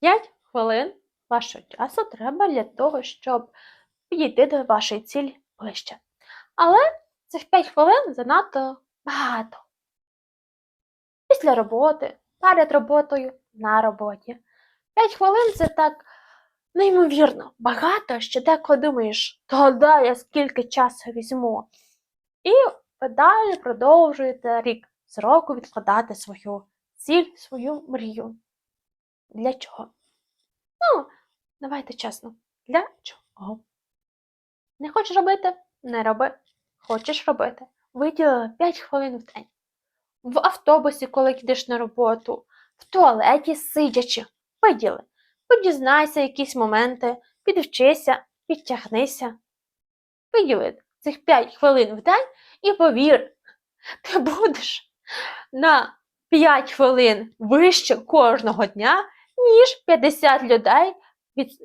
5 хвилин вашого часу треба для того, щоб підійти до вашої цілі ближче. Але цих 5 хвилин занадто багато. Після роботи, перед роботою, на роботі. 5 хвилин це так неймовірно багато, що деколи думаєш, то да, я скільки часу візьму. І ви далі продовжуєте рік з року відкладати свою ціль, свою мрію. Для чого? Ну, давайте чесно, для чого? Не хочеш робити? Не роби. Хочеш робити? Виділила 5 хвилин в день. В автобусі, коли йдеш на роботу, в туалеті сидячи, виділи. Подізнайся якісь моменти, підвчися, підтягнися. Виділи цих 5 хвилин в день і повір, ти будеш на 5 хвилин вище кожного дня, ніж 50 людей від